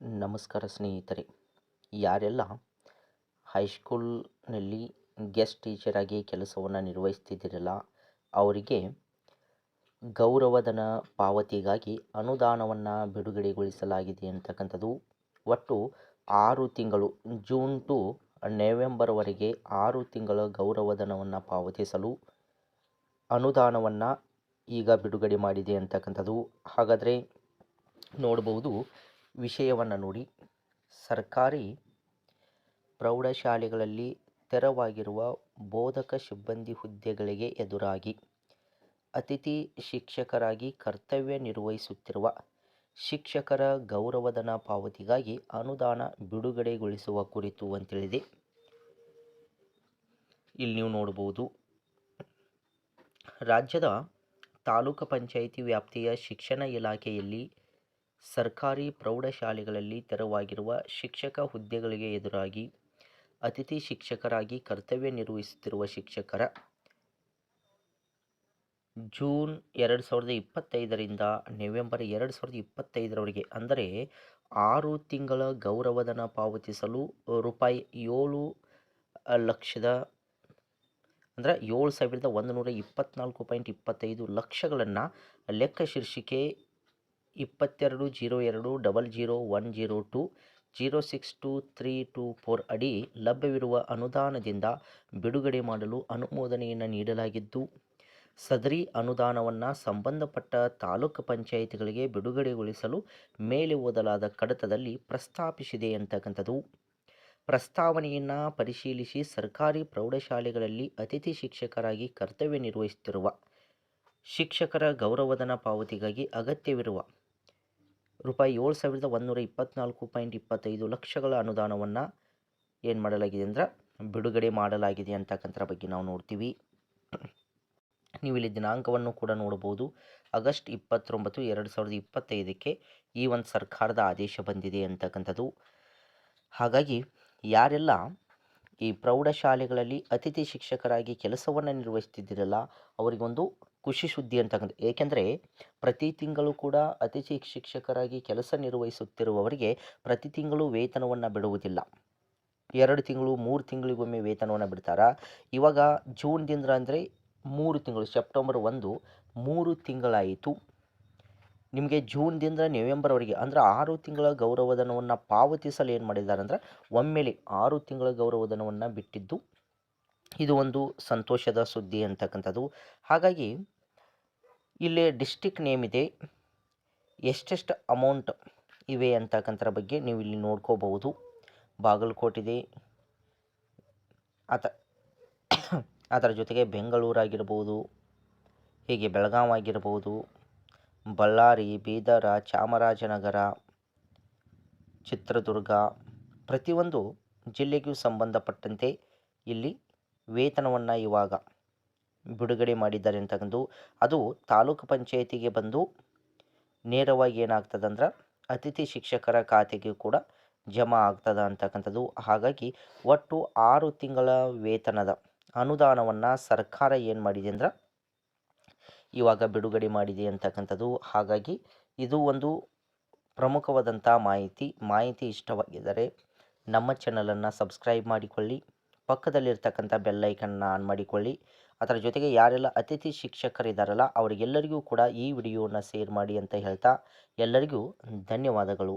ನಮಸ್ಕಾರ ಸ್ನೇಹಿತರೆ. ಯಾರೆಲ್ಲ ಹೈಸ್ಕೂಲ್ನಲ್ಲಿ ಗೆಸ್ಟ್ ಟೀಚರಾಗಿ ಕೆಲಸವನ್ನು ನಿರ್ವಹಿಸ್ತಿದ್ದೀರಲ್ಲ, ಅವರಿಗೆ ಗೌರವಧನ ಪಾವತಿಗಾಗಿ ಅನುದಾನವನ್ನು ಬಿಡುಗಡೆಗೊಳಿಸಲಾಗಿದೆ ಅಂತಕ್ಕಂಥದ್ದು. ಒಟ್ಟು ಆರು ತಿಂಗಳು ಜೂನ್ ಟು ನವೆಂಬರ್ವರೆಗೆ ಆರು ತಿಂಗಳ ಗೌರವಧನವನ್ನು ಪಾವತಿಸಲು ಅನುದಾನವನ್ನು ಈಗ ಬಿಡುಗಡೆ ಮಾಡಿದೆ ಅಂತಕ್ಕಂಥದ್ದು. ಹಾಗಾದರೆ ನೋಡ್ಬೋದು ವಿಷಯವನ್ನು ನೋಡಿ. ಸರ್ಕಾರಿ ಪ್ರೌಢಶಾಲೆಗಳಲ್ಲಿ ತೆರವಾಗಿರುವ ಬೋಧಕ ಸಿಬ್ಬಂದಿ ಹುದ್ದೆಗಳಿಗೆ ಎದುರಾಗಿ ಅತಿಥಿ ಶಿಕ್ಷಕರಾಗಿ ಕರ್ತವ್ಯ ನಿರ್ವಹಿಸುತ್ತಿರುವ ಶಿಕ್ಷಕರ ಗೌರವಧನ ಪಾವತಿಗಾಗಿ ಅನುದಾನ ಬಿಡುಗಡೆಗೊಳಿಸುವ ಕುರಿತು ಅಂತೇಳಿದೆ. ಇಲ್ಲಿ ನೀವು ನೋಡ್ಬೋದು ರಾಜ್ಯದ ತಾಲೂಕು ಪಂಚಾಯಿತಿ ವ್ಯಾಪ್ತಿಯ ಶಿಕ್ಷಣ ಇಲಾಖೆಯಲ್ಲಿ ಸರ್ಕಾರಿ ಪ್ರೌಢಶಾಲೆಗಳಲ್ಲಿ ತೆರವಾಗಿರುವ ಶಿಕ್ಷಕ ಹುದ್ದೆಗಳಿಗೆ ಎದುರಾಗಿ ಅತಿಥಿ ಶಿಕ್ಷಕರಾಗಿ ಕರ್ತವ್ಯ ನಿರ್ವಹಿಸುತ್ತಿರುವ ಶಿಕ್ಷಕರ ಜೂನ್ ಎರಡು ಸಾವಿರದ ಇಪ್ಪತ್ತೈದರಿಂದ ನವೆಂಬರ್ ಎರಡು ಸಾವಿರದ ಇಪ್ಪತ್ತೈದರವರೆಗೆ, ಅಂದರೆ ಆರು ತಿಂಗಳ ಗೌರವಧನ ಪಾವತಿಸಲು ರೂಪಾಯಿ ಏಳು ಲಕ್ಷದ, ಅಂದರೆ ಏಳು ಸಾವಿರದ ಒಂದು ನೂರ ಇಪ್ಪತ್ತ್ನಾಲ್ಕು ಪಾಯಿಂಟ್ ಇಪ್ಪತ್ತೈದು ಲಕ್ಷಗಳನ್ನು ಲೆಕ್ಕ ಶೀರ್ಷಿಕೆ ಇಪ್ಪತ್ತೆರಡು ಜೀರೋ ಎರಡು double zero one zero two zero six two three two four ಅಡಿ ಲಭ್ಯವಿರುವ ಅನುದಾನದಿಂದ ಬಿಡುಗಡೆ ಮಾಡಲು ಅನುಮೋದನೆಯನ್ನು ನೀಡಲಾಗಿದ್ದು, ಸದರಿ ಅನುದಾನವನ್ನು ಸಂಬಂಧಪಟ್ಟ ತಾಲೂಕು ಪಂಚಾಯಿತಿಗಳಿಗೆ ಬಿಡುಗಡೆಗೊಳಿಸಲು ಮೇಲೆ ಓದಲಾದ ಕಡತದಲ್ಲಿ ಪ್ರಸ್ತಾಪಿಸಿದೆ ಅಂತಕ್ಕಂಥದ್ದು. ಪ್ರಸ್ತಾವನೆಯನ್ನು ಪರಿಶೀಲಿಸಿ ಸರ್ಕಾರಿ ಪ್ರೌಢಶಾಲೆಗಳಲ್ಲಿ ಅತಿಥಿ ಶಿಕ್ಷಕರಾಗಿ ಕರ್ತವ್ಯ ನಿರ್ವಹಿಸುತ್ತಿರುವ ಶಿಕ್ಷಕರ ಗೌರವಧನ ಪಾವತಿಗಾಗಿ ಅಗತ್ಯವಿರುವ ರೂಪಾಯಿ ಏಳು ಸಾವಿರದ ಒಂದುನೂರ ಇಪ್ಪತ್ತ್ನಾಲ್ಕು ಪಾಯಿಂಟ್ ಇಪ್ಪತ್ತೈದು ಲಕ್ಷಗಳ ಅನುದಾನವನ್ನು ಏನು ಮಾಡಲಾಗಿದೆ ಅಂದ್ರೆ ಬಿಡುಗಡೆ ಮಾಡಲಾಗಿದೆ ಅಂತಕ್ಕಂಥ ಬಗ್ಗೆ ನಾವು ನೋಡ್ತೀವಿ. ನೀವು ಇಲ್ಲಿ ದಿನಾಂಕವನ್ನು ಕೂಡ ನೋಡ್ಬೋದು ಆಗಸ್ಟ್ ಇಪ್ಪತ್ತೊಂಬತ್ತು, ಎರಡು ಸಾವಿರದ ಇಪ್ಪತ್ತೈದಕ್ಕೆ ಈ ಒಂದು ಸರ್ಕಾರದ ಆದೇಶ ಬಂದಿದೆ ಅಂತಕ್ಕಂಥದ್ದು. ಹಾಗಾಗಿ ಯಾರೆಲ್ಲ ಈ ಪ್ರೌಢಶಾಲೆಗಳಲ್ಲಿ ಅತಿಥಿ ಶಿಕ್ಷಕರಾಗಿ ಕೆಲಸವನ್ನು ನಿರ್ವಹಿಸ್ತಿದ್ದಿರಲ್ಲ, ಅವರಿಗೊಂದು ಖುಷಿ ಸುದ್ದಿ ಅಂತಕ್ಕಂಥ ಏಕೆಂದರೆ ಪ್ರತಿ ತಿಂಗಳು ಕೂಡ ಅತಿಥಿ ಶಿಕ್ಷಕರಾಗಿ ಕೆಲಸ ನಿರ್ವಹಿಸುತ್ತಿರುವವರಿಗೆ ಪ್ರತಿ ತಿಂಗಳು ವೇತನವನ್ನು ಬಿಡುವುದಿಲ್ಲ. ಎರಡು ತಿಂಗಳು, ಮೂರು ತಿಂಗಳಿಗೊಮ್ಮೆ ವೇತನವನ್ನು ಬಿಡ್ತಾರೆ? ಇವಾಗ ಜೂನ್ದಿಂದ ಅಂದರೆ ಮೂರು ತಿಂಗಳು, ಸೆಪ್ಟೆಂಬರ್ ಒಂದು ಮೂರು ತಿಂಗಳಾಯಿತು. ನಿಮಗೆ ಜೂನ್ದಿಂದ ನವೆಂಬರ್ವರೆಗೆ ಅಂದರೆ ಆರು ತಿಂಗಳ ಗೌರವಧನವನ್ನು ಪಾವತಿಸಲು ಏನು ಮಾಡಿದ್ದಾರೆ ಅಂದರೆ ಒಮ್ಮೆಲೆ ಆರು ತಿಂಗಳ ಗೌರವಧನವನ್ನು ಬಿಟ್ಟಿದ್ದು ಇದು ಒಂದು ಸಂತೋಷದ ಸುದ್ದಿ ಅಂತಕ್ಕಂಥದ್ದು. ಹಾಗಾಗಿ ಇಲ್ಲಿ ಡಿಸ್ಟಿಕ್ ನೇಮ್ ಇದೆ. ಎಷ್ಟೆಷ್ಟು ಅಮೌಂಟ್ ಇವೆ ಅಂತಕ್ಕಂಥರ ಬಗ್ಗೆ ನೀವು ಇಲ್ಲಿ ನೋಡ್ಕೋಬಹುದು ಬಾಗಲಕೋಟಿದೆ ಅತ ಅದರ ಜೊತೆಗೆ ಬೆಂಗಳೂರಾಗಿರ್ಬೋದು, ಹೀಗೆ ಬೆಳಗಾವಿ ಆಗಿರ್ಬೋದು, ಬಳ್ಳಾರಿ, ಬೀದರ, ಚಾಮರಾಜನಗರ, ಚಿತ್ರದುರ್ಗ ಪ್ರತಿಯೊಂದು ಜಿಲ್ಲೆಗೂ ಸಂಬಂಧಪಟ್ಟಂತೆ ಇಲ್ಲಿ ವೇತನವನ್ನು ಇವಾಗ ಬಿಡುಗಡೆ ಮಾಡಿದ್ದಾರೆ ಅಂತಕ್ಕಂದು ಅದು ತಾಲೂಕು ಪಂಚಾಯಿತಿಗೆ ಬಂದು ನೇರವಾಗಿ ಏನಾಗ್ತದೆ ಅಂದ್ರೆ ಅತಿಥಿ ಶಿಕ್ಷಕರ ಖಾತೆಗೆ ಕೂಡ ಜಮಾ ಆಗ್ತದೆ ಅಂತಕ್ಕಂಥದ್ದು. ಹಾಗಾಗಿ ಒಟ್ಟು ಆರು ತಿಂಗಳ ವೇತನದ ಅನುದಾನವನ್ನು ಸರ್ಕಾರ ಏನು ಮಾಡಿದೆ ಅಂದ್ರೆ ಇವಾಗ ಬಿಡುಗಡೆ ಮಾಡಿದೆ ಅಂತಕ್ಕಂಥದ್ದು. ಹಾಗಾಗಿ ಇದು ಒಂದು ಪ್ರಮುಖವಾದಂಥ ಮಾಹಿತಿ. ಮಾಹಿತಿ ಇಷ್ಟವಾಗಿದ್ದರೆ ನಮ್ಮ ಚಾನಲನ್ನು ಸಬ್ಸ್ಕ್ರೈಬ್ ಮಾಡಿಕೊಳ್ಳಿ. ಪಕ್ಕದಲ್ಲಿರ್ತಕ್ಕಂಥ ಬೆಲ್ಲೈಕನ್ನ ಆನ್ ಮಾಡಿಕೊಳ್ಳಿ. ಅದರ ಜೊತೆಗೆ ಯಾರೆಲ್ಲ ಅತಿಥಿ ಶಿಕ್ಷಕರಿದ್ದಾರಲ್ಲ ಅವರಿಗೆಲ್ಲರಿಗೂ ಕೂಡ ಈ ವಿಡಿಯೋನ ಶೇರ್ ಮಾಡಿ ಅಂತ ಹೇಳ್ತಾ ಎಲ್ಲರಿಗೂ ಧನ್ಯವಾದಗಳು.